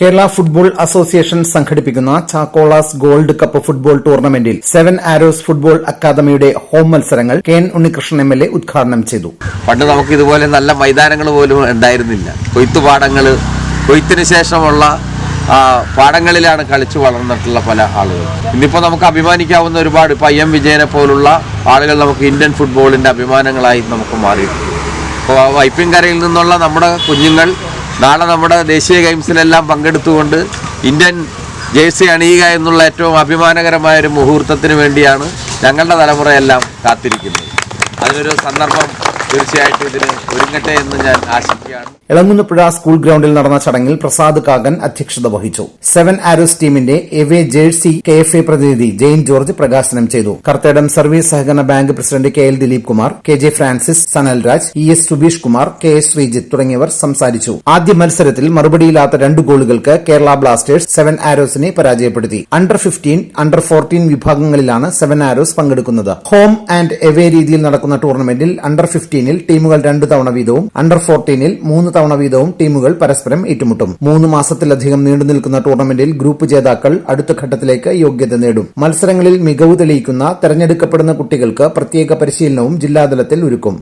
Kerala football association സംഘടിപ്പിക്കുന്ന Chakkolas gold cup football ടൂർണമെന്റിൽ seven arrows football അക്കാദമിയുടെ ഹോം മത്സരങ്ങൾ K N Unnikrishnan M L A ഉദ്ഘാടനം ചെയ്തു. പണ്ട് നമുക്ക് ഇതുപോലെ നല്ല മൈതാനങ്ങൾ പോലും ഉണ്ടായിരുന്നില്ല. കൊയ്ത്തുപാടങ്ങൾ കൊയ്ത്തിന് ശേഷമുള്ള പാടങ്ങളിലാണ് കളിച്ചു വളർന്നിട്ടുള്ള പല ആളുകൾ. ഇന്നിപ്പോൾ നമുക്ക് അഭിമാനിക്കാവുന്ന ഒരുപാട് ഇപ്പം ഐ എം വിജയനെ പോലുള്ള ആളുകൾ നമുക്ക് ഇന്ത്യൻ ഫുട്ബോളിന്റെ അഭിമാനങ്ങളായി നമുക്ക് മാറിയിട്ടുണ്ട്. അപ്പോൾ വൈപ്പിൻകരയിൽ നിന്നുള്ള നമ്മുടെ കുഞ്ഞുങ്ങൾ നാളെ നമ്മുടെ ദേശീയ ഗെയിംസിലെല്ലാം പങ്കെടുത്തുകൊണ്ട് ഇന്ത്യൻ ജേഴ്സി അണിയുക എന്നുള്ള ഏറ്റവും അഭിമാനകരമായ ഒരു മുഹൂർത്തത്തിന് വേണ്ടിയാണ് ഞങ്ങളുടെ തലമുറയെല്ലാം കാത്തിരിക്കുന്നത്. അതിനൊരു സന്ദർഭം തീർച്ചയായിട്ടും ഇതിന് ഒരുങ്ങട്ടെ എന്ന് ഞാൻ ആശിക്കുകയാണ്. ഇളങ്ങുന്നപ്പുഴ സ്കൂൾ ഗ്രൌണ്ടിൽ നടന്ന ചടങ്ങിൽ പ്രസാദ് കാകൻ അധ്യക്ഷത വഹിച്ചു. സെവൻ ആരോസ് ടീമിന്റെ away jersey K F A പ്രതിനിധി ജെയിൻ ജോർജ് പ്രകാശനം ചെയ്തു. കർത്തേടം സർവീസ് സഹകരണ bank president K L Dileep Kumar K J Francis Sanal Raj E S Subeesh Kumar K S Sreejith തുടങ്ങിയവർ സംസാരിച്ചു. ആദ്യ മത്സരത്തിൽ മറുപടിയില്ലാത്ത രണ്ട് ഗോളുകൾക്ക് കേരള ബ്ലാസ്റ്റേഴ്സ് സെവൻ ആരോസിനെ പരാജയപ്പെടുത്തി. അണ്ടർ ഫിഫ്റ്റീൻ അണ്ടർ ഫോർട്ടീൻ വിഭാഗങ്ങളിലാണ് സെവൻ ആരോസ് പങ്കെടുക്കുന്നത്. ഹോം ആൻഡ് എവേ രീതിയിൽ നടക്കുന്ന ടൂർണമെന്റിൽ അണ്ടർ ഫിഫ്റ്റീനിൽ ടീമുകൾ രണ്ടു തവണ വീതവും അണ്ടർ ഫോർട്ടീനിൽ മൂന്ന് തവണ വീതവും ടീമുകൾ പരസ്പരം ഏറ്റുമുട്ടും. മൂന്ന് മാസത്തിലധികം നീണ്ടു നിൽക്കുന്ന ടൂർണമെന്റിൽ ഗ്രൂപ്പ് ജേതാക്കൾ അടുത്ത ഘട്ടത്തിലേക്ക് യോഗ്യത നേടും. മത്സരങ്ങളിൽ മികവ് തെളിയിക്കുന്ന തെരഞ്ഞെടുക്കപ്പെടുന്ന കുട്ടികൾക്ക് പ്രത്യേക പരിശീലനവും ജില്ലാതലത്തിൽ ഒരുക്കും.